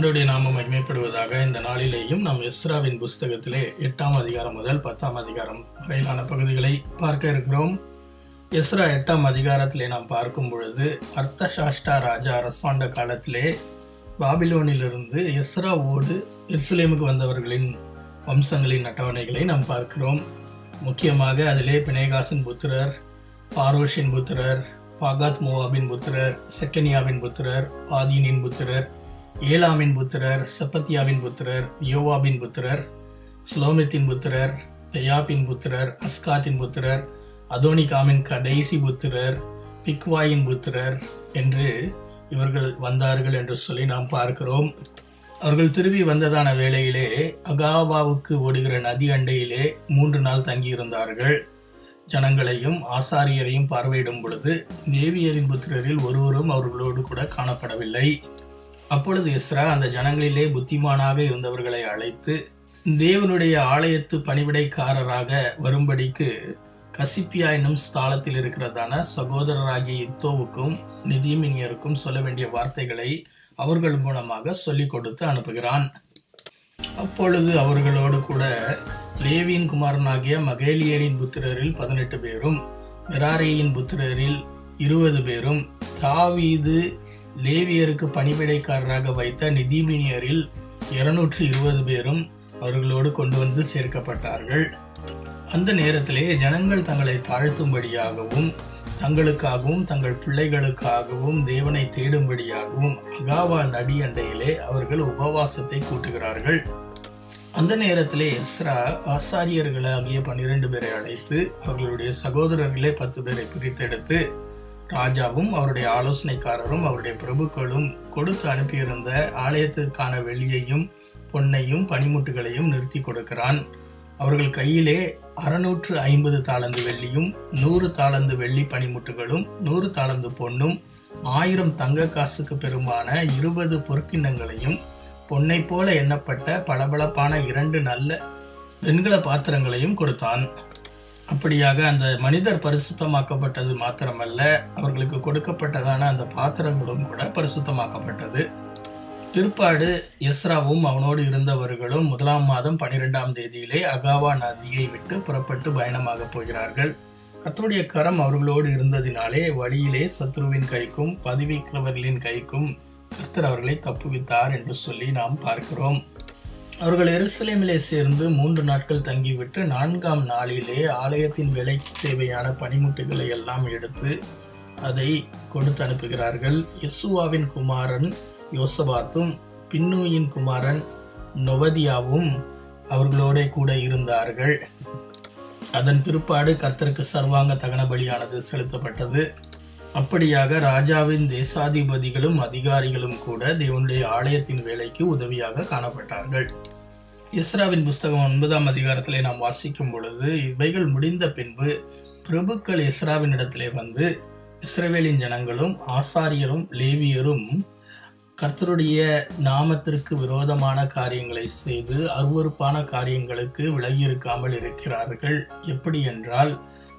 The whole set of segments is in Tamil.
ஆண்டுடைய நாமம் மகிமைப்படுவதாக இந்த நாளிலேயும் நாம் எஸ்ராவின் புஸ்தகத்திலே எட்டாம் அதிகாரம் முதல் பத்தாம் அதிகாரம் வரையிலான பகுதிகளை பார்க்க இருக்கிறோம். எஸ்ரா எட்டாம் அதிகாரத்திலே நாம் பார்க்கும் பொழுது அர்த்தசாஷ்டா ராஜா அரசாண்ட காலத்திலே பாபிலோனிலிருந்து எஸ்ராவோடு எருசலேமுக்கு வந்தவர்களின் வம்சங்களின் அட்டவணைகளை நாம் பார்க்கிறோம். முக்கியமாக அதிலே பினேகாசின் புத்திரர் பாரோஷின் புத்திரர் பாகாத் மோவாபின் புத்திரர் செக்கனியாவின் புத்திரர் ஆதீனின் புத்திரர் ஏலாமின் புத்திரர் செப்பத்தியாவின் புத்திரர் யோவாபின் புத்திரர் ஸ்லோமித்தின் புத்திரர் பெயாபின் புத்திரர் அஸ்காத்தின் புத்திரர் அதோனிகாமின் கடைசி புத்திரர் பிக்வாயின் புத்திரர் என்று இவர்கள் வந்தார்கள் என்று சொல்லி நாம் பார்க்கிறோம். அவர்கள் திரும்பி வந்ததான வேளையிலே அகாபாவுக்கு ஓடுகிற நதி அண்டையிலே மூன்று நாள் தங்கியிருந்தார்கள். ஜனங்களையும் ஆசாரியரையும் பார்வையிடும் பொழுது நேவியரின் புத்திரரில் ஒருவரும் அவர்களோடு கூட காணப்படவில்லை. அப்பொழுது இஸ்ரா அந்த ஜனங்களிலே புத்திமானாக இருந்தவர்களை அழைத்து தேவனுடைய ஆலயத்து பணிவிடைக்காரராக வரும்படிக்கு கசிப்பியா என்னும் ஸ்தாலத்தில் இருக்கிறதான சகோதரராகிய இத்தோவுக்கும் நிதிமினியருக்கும் சொல்ல வேண்டிய வார்த்தைகளை அவர்கள் மூலமாக சொல்லிக் கொடுத்து அனுப்புகிறான். அப்பொழுது அவர்களோடு கூட லேவியின் குமாரனாகிய மகேலியலின் புத்திரரில் பதினெட்டு பேரும் மிராரியின் புத்திரரில் இருபது பேரும் தாவீது லேவியருக்கு பணிவிடைக்காரராக வைத்த நிதிமினியரில் இருநூற்றி இருபது பேரும் அவர்களோடு கொண்டு வந்து சேர்க்கப்பட்டார்கள். அந்த நேரத்திலே ஜனங்கள் தங்களை தாழ்த்தும்படியாகவும் தங்களுக்காகவும் தங்கள் பிள்ளைகளுக்காகவும் தேவனை தேடும்படியாகவும் அகாவா நடி அண்டையிலே அவர்கள் உபவாசத்தை கூட்டுகிறார்கள். அந்த நேரத்திலே இஸ்ரா ஆசாரியர்களாகிய பன்னிரண்டு பேரை அழைத்து அவர்களுடைய சகோதரர்களே பத்து பேரை பிரித்தெடுத்து ராஜாவும் அவருடைய ஆலோசனைக்காரரும் அவருடைய பிரபுக்களும் கொடுத்து அனுப்பியிருந்த ஆலயத்திற்கான வெள்ளியையும் பொன்னையும் பனிமுட்டுகளையும் நிறுத்தி கொடுக்கிறான். அவர்கள் கையிலே அறுநூற்று ஐம்பது தாளந்து வெள்ளியும் நூறு தாளந்து வெள்ளி பனிமுட்டுகளும் நூறு தாளந்து பொன்னும் ஆயிரம் தங்க காசுக்கு பெருமான இருபது பொற்கிண்ணங்களையும் பொன்னை போல எண்ணப்பட்ட பளபளப்பான இரண்டு நல்ல வெண்கல பாத்திரங்களையும் கொடுத்தான். அப்படியாக அந்த மனிதர் பரிசுத்தமாக்கப்பட்டது மாத்திரமல்ல அவர்களுக்கு கொடுக்கப்பட்டதான அந்த பாத்திரங்களும் கூட பரிசுத்தமாக்கப்பட்டது. பிற்பாடு எஸ்ராவும் அவனோடு இருந்தவர்களும் முதலாம் மாதம் பனிரெண்டாம் தேதியிலே அகாவா நதியை விட்டு புறப்பட்டு பயணமாக போகிறார்கள். கத்தருடைய கரம் அவர்களோடு இருந்ததினாலே வழியிலே சத்ருவின் கைக்கும் பதிவிக்கிறவர்களின் கைக்கும் கர்த்தர் அவர்களை தப்புவித்தார் என்று சொல்லி நாம் பார்க்கிறோம். அவர்கள் எருசலேமிலே சேர்ந்து மூன்று நாட்கள் தங்கிவிட்டு நான்காம் நாளிலே ஆலயத்தின் விலைக்கு தேவையான பனிமுட்டுகளை எல்லாம் எடுத்து அதை கொடுத்து அனுப்புகிறார்கள். யெசுவாவின் குமாரன் யோசபாத்தும் பின்னூயின் குமாரன் நொவதியாவும் அவர்களோட கூட இருந்தார்கள். அதன் பிற்பாடு கர்த்தருக்கு சர்வாங்க தகன பலியானது செலுத்தப்பட்டது. அப்படியாக ராஜாவின் தேசாதிபதிகளும் அதிகாரிகளும் கூட தேவனுடைய ஆலயத்தின் வேலைக்கு உதவியாக காணப்பட்டார்கள். இஸ்ராவின் புஸ்தகம் ஒன்பதாம் அதிகாரத்திலே நாம் வாசிக்கும் பொழுது இவைகள் முடிந்த பின்பு பிரபுக்கள் இஸ்ராவின் இடத்திலே வந்து இஸ்ரவேலின் ஜனங்களும் ஆசாரியரும் லேவியரும் கர்த்தருடைய நாமத்திற்கு விரோதமான காரியங்களை செய்து அருவறுப்பான காரியங்களுக்கு விலகியிருக்காமல் இருக்கிறார்கள். எப்படி என்றால்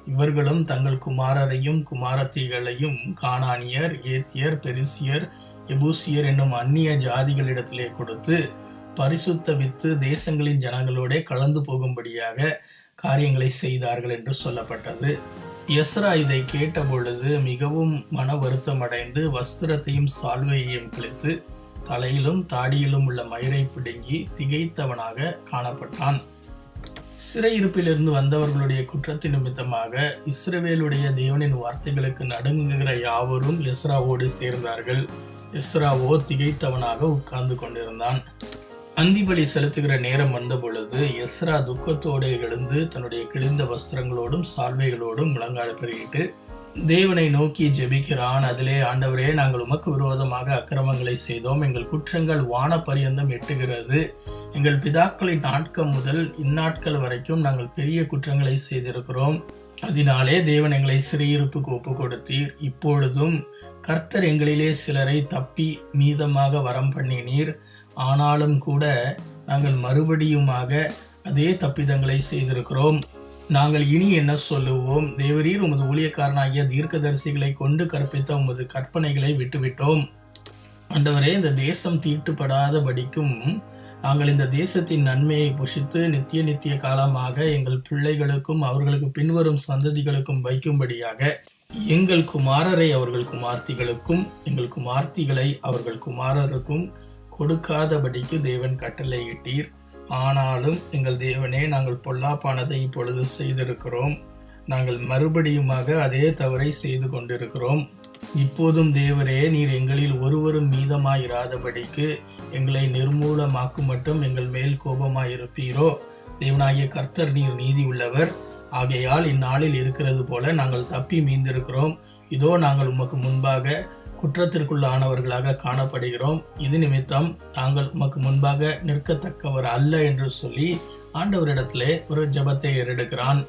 இவர்களும் தங்கள் குமாரரையும் குமாரத்திகளையும் கானானியர் ஏத்தியர் பெரிசியர் எபூசியர் என்னும் அந்நிய ஜாதிகளிடத்திலே கொடுத்து பரிசுத்த வித்து தேசங்களின் ஜனங்களோடே கலந்து போகும்படியாக காரியங்களை செய்தார்கள் என்று சொல்லப்பட்டது. எஸ்ரா இதை கேட்டபொழுது மிகவும் மன வருத்தம் அடைந்து வஸ்திரத்தையும் சால்வையையும் கிழித்து தலையிலும் தாடியிலும் உள்ள மயிரை பிடுங்கி திகைத்தவனாக காணப்பட்டான். சிறையிருப்பிலிருந்து வந்தவர்களுடைய குற்றத்தின் நிமித்தமாக இஸ்ரவேலுடைய தேவனின் வார்த்தைகளுக்கு நடுங்குகிற யாவரும் எஸ்ராவோடு சேர்ந்தார்கள். எஸ்ராவோ திகைத்தவனாக உட்கார்ந்து கொண்டிருந்தான். அந்திபலி செலுத்துகிற நேரம் வந்த பொழுது எஸ்ரா துக்கத்தோடு எழுந்து தன்னுடைய கிழிந்த வஸ்திரங்களோடும் சால்வைகளோடும் முழங்கால் பெருகிட்டு தேவனை நோக்கி ஜெபிக்கிறான். அதிலே ஆண்டவரே நாங்கள் உமக்கு விரோதமாக அக்கிரமங்களை செய்தோம். எங்கள் குற்றங்கள் வான பரியந்தம் எட்டுகிறது. எங்கள் பிதாக்களின் நாட்கள் முதல் இந்நாட்கள் வரைக்கும் நாங்கள் பெரிய குற்றங்களை செய்திருக்கிறோம். அதனாலே தேவன் எங்களை சிறையிருப்புக்கு ஒப்பு கொடுத்தீர் இப்பொழுதும் கர்த்தர் எங்களிலே சிலரை தப்பி மீதமாக வரம் பண்ணினீர். ஆனாலும் கூட நாங்கள் மறுபடியுமாக அதே தப்பிதங்களை செய்திருக்கிறோம். நாங்கள் இனி என்ன சொல்லுவோம்? தேவரீர் உமது ஊழியக்காரனாகிய தீர்க்கதரிசிகளை கொண்டு கற்பித்த உமது கற்பனைகளை விட்டுவிட்டோம். ஆண்டவரே இந்த தேசம் தீட்டுப்படாத படிக்கும் நாங்கள் இந்த தேசத்தின் நன்மையை புஷித்து நித்திய நித்திய காலமாக எங்கள் பிள்ளைகளுக்கும் அவர்களுக்கு பின்வரும் சந்ததிகளுக்கும் வைக்கும்படியாக எங்கள் குமாரரை அவர்கள் குமார்த்திகளுக்கும் எங்கள் குமார்த்திகளை அவர்கள் குமாரருக்கும் கொடுக்காதபடிக்கு தேவன் கட்டளையிட்டீர் ஆனாலும் எங்கள் தேவனே நாங்கள் பொல்லாப்பானதை இப்பொழுது செய்திருக்கிறோம். நாங்கள் மறுபடியுமாக அதே தவறை செய்து கொண்டிருக்கிறோம். இப்போதும் தேவரே நீர் எங்களில் ஒருவரும் மீதமாயிராதபடிக்கு எங்களை நிர்மூலமாக்கும் மட்டும் எங்கள் மேல் கோபமாயிருப்பீரோ. தேவனாகிய கர்த்தர் நீர் நீதி உள்ளவர் ஆகையால் இந்நாளில் இருக்கிறது போல நாங்கள் தப்பி மீந்திருக்கிறோம். இதோ நாங்கள் உமக்கு முன்பாக குற்றத்திற்குள்ளானவர்களாக காணப்படுகிறோம். இது நிமித்தம் நாங்கள் உமக்கு முன்பாக நிற்கத்தக்கவர் அல்ல என்று சொல்லி ஆண்டவரிடத்திலே ஒரு ஜெபத்தை ஏறெடுக்கிறான்.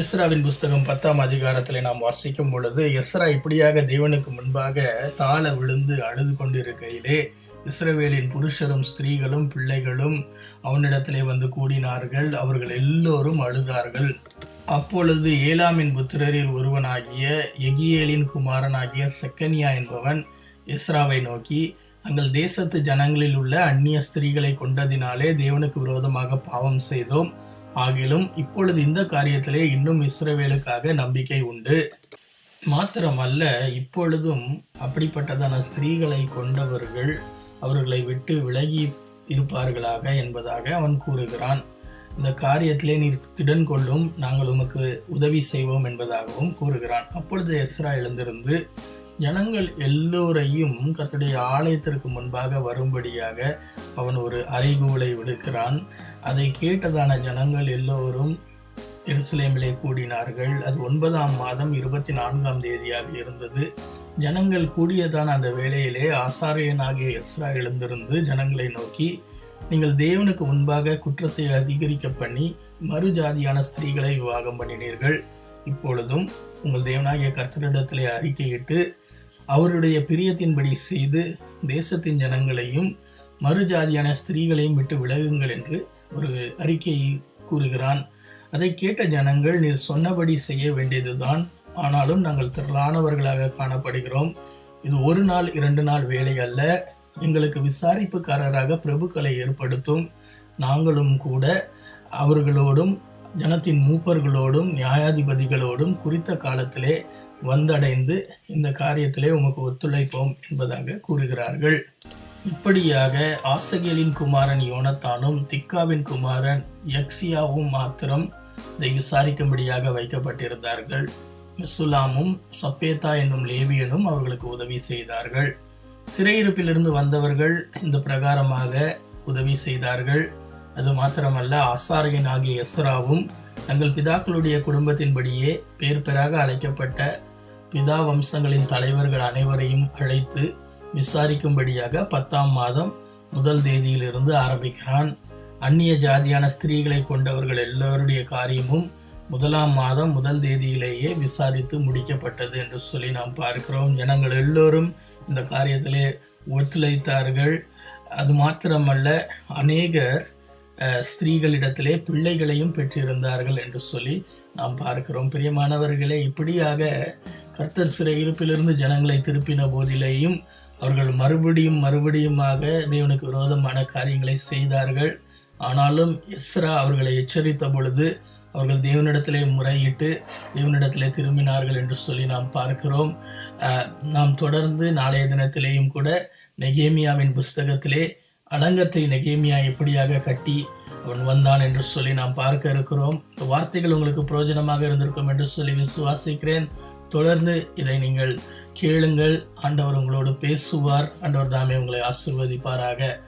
இஸ்ராவின் புஸ்தகம் பத்தாம் அதிகாரத்தில் நாம் வாசிக்கும் பொழுது எஸ்ரா இப்படியாக தேவனுக்கு முன்பாக தாழ விழுந்து அழுது கொண்டிருக்கையிலே இஸ்ரவேலின் புருஷரும் ஸ்திரீகளும் பிள்ளைகளும் அவனிடத்திலே வந்து கூடினார்கள். அவர்கள் எல்லோரும் அழுதார்கள். அப்பொழுது ஏலாமின் புத்திரரில் ஒருவனாகிய எகியேலின் குமாரனாகிய செக்கனியா என்பவன் இஸ்ராவை நோக்கி தங்கள் தேசத்து ஜனங்களில் உள்ள அந்நிய ஸ்திரீகளை கொண்டதினாலே தேவனுக்கு விரோதமாக பாவம் செய்தோம். ஆகிலும் இப்பொழுது இந்த காரியத்திலே இன்னும் இஸ்ரவேலுக்காக நம்பிக்கை உண்டு. மாத்திரமல்ல இப்பொழுதும் அப்படிப்பட்டதான ஸ்திரீகளை கொண்டவர்கள் அவர்களை விட்டு விலகி இருப்பார்களாக என்பதாக அவன் கூறுகிறான். இந்த காரியத்திலே நீர் திடன் கொள்ளும் நாங்கள் உமக்கு உதவி செய்வோம் என்பதாகவும் கூறுகிறான். அப்பொழுது எஸ்ரா எழுந்திருந்து ஜனங்கள் எல்லோரையும் கர்த்தருடைய ஆலயத்திற்கு முன்பாக வரும்படியாக அவன் ஒரு அறைகூலை விடுக்கிறான். அதை கேட்டதான ஜனங்கள் எல்லோரும் எருசலேமிலே கூடினார்கள். அது ஒன்பதாம் மாதம் இருபத்தி நான்காம் தேதியாக இருந்தது. ஜனங்கள் கூடியதான அந்த வேளையிலே ஆசாரியனாகிய எஸ்ரா எழுந்திருந்து ஜனங்களை நோக்கி நீங்கள் தேவனுக்கு முன்பாக குற்றத்தை அதிகரிக்க பண்ணி மறுஜாதியான ஸ்திரீகளை விவாகம் பண்ணினீர்கள். இப்பொழுதும் உங்கள் தேவனாகிய கர்த்தரிடத்திலே அறிக்கையிட்டு அவருடைய பிரியத்தின்படி செய்து தேசத்தின் ஜனங்களையும் மறுஜாதியான ஸ்திரீகளையும் விட்டு விலகுங்கள் என்று ஒரு அறிக்கையை கூறுகிறான். அதை கேட்ட ஜனங்கள் நீர் சொன்னபடி செய்ய வேண்டியதுதான். ஆனாலும் நாங்கள் திரளானவர்களாக காணப்படுகிறோம். இது ஒரு நாள் இரண்டு நாள் வேலை அல்ல. எங்களுக்கு விசாரிப்புக்காரராக பிரபுக்களை ஏற்படுத்தும். நாங்களும் கூட அவர்களோடும் ஜனத்தின் மூப்பர்களோடும் நியாயாதிபதிகளோடும் குறித்த காலத்திலே வந்தடைந்து இந்த காரியத்திலே உமக்கு ஒத்துழைப்போம் என்பதாக கூறுகிறார்கள். இப்படியாக ஆசகேலின் குமாரன் யோனத்தானும் திக்காவின் குமாரன் யக்ஸியாவும் மாத்திரம் இதை விசாரிக்கும்படியாக வைக்கப்பட்டிருந்தார்கள். மிசுலாமும் சப்பேத்தா என்னும் லேவியனும் அவர்களுக்கு உதவி செய்தார்கள். சிறையிருப்பிலிருந்து வந்தவர்கள் இந்த பிரகாரமாக உதவி செய்தார்கள். அது மாத்திரமல்ல ஆசாரியன் ஆகிய எஸ்ராவும் தங்கள் பிதாக்களுடைய குடும்பத்தின்படியே பேர் பெறாக அழைக்கப்பட்ட பிதா வம்சங்களின் தலைவர்கள் அனைவரையும் அழைத்து விசாரிக்கும்படியாக பத்தாம் மாதம் முதல் தேதியிலிருந்து ஆரம்பிக்கிறான். அந்நிய ஜாதியான ஸ்திரீகளை கொண்டவர்கள் எல்லோருடைய காரியமும் முதலாம் மாதம் முதல் தேதியிலேயே விசாரித்து முடிக்கப்பட்டது என்று சொல்லி நாம் பார்க்கிறோம். ஜனங்கள் எல்லோரும் இந்த காரியத்திலே ஒத்துழைத்தார்கள். அது மாத்திரமல்ல அநேகர் ஸ்திரீகளிடத்திலே பிள்ளைகளையும் பெற்றிருந்தார்கள் என்று சொல்லி நாம் பார்க்கிறோம். பிரியமானவர்களே இப்படியாக கர்த்தர் சிறை இருப்பிலிருந்து ஜனங்களை திருப்பின போதிலேயும் அவர்கள் மறுபடியும் மறுபடியுமாக தேவனுக்கு விரோதமான காரியங்களை செய்தார்கள். ஆனாலும் எஸ்ரா அவர்களை எச்சரித்த பொழுது அவர்கள் தேவனிடத்திலே முறையிட்டு தேவனிடத்திலே திரும்பினார்கள் என்று சொல்லி நாம் பார்க்கிறோம். நாம் தொடர்ந்து நாளைய தினத்திலேயும் கூட நெகேமியாவின் புஸ்தகத்திலே அலங்கத்தை நெகேமியா எப்படியாக கட்டி அவன் வந்தான் என்று சொல்லி நாம் பார்க்க இருக்கிறோம். இந்த வார்த்தைகள் உங்களுக்கு பிரயோஜனமாக இருந்திருக்கும் என்று சொல்லி விசுவாசிக்கிறேன். தொடர்ந்து இதை நீங்கள் கேளுங்கள். ஆண்டவர் உங்களோடு பேசுவார். ஆண்டவர் தாமே உங்களை ஆசிர்வதிப்பாராக.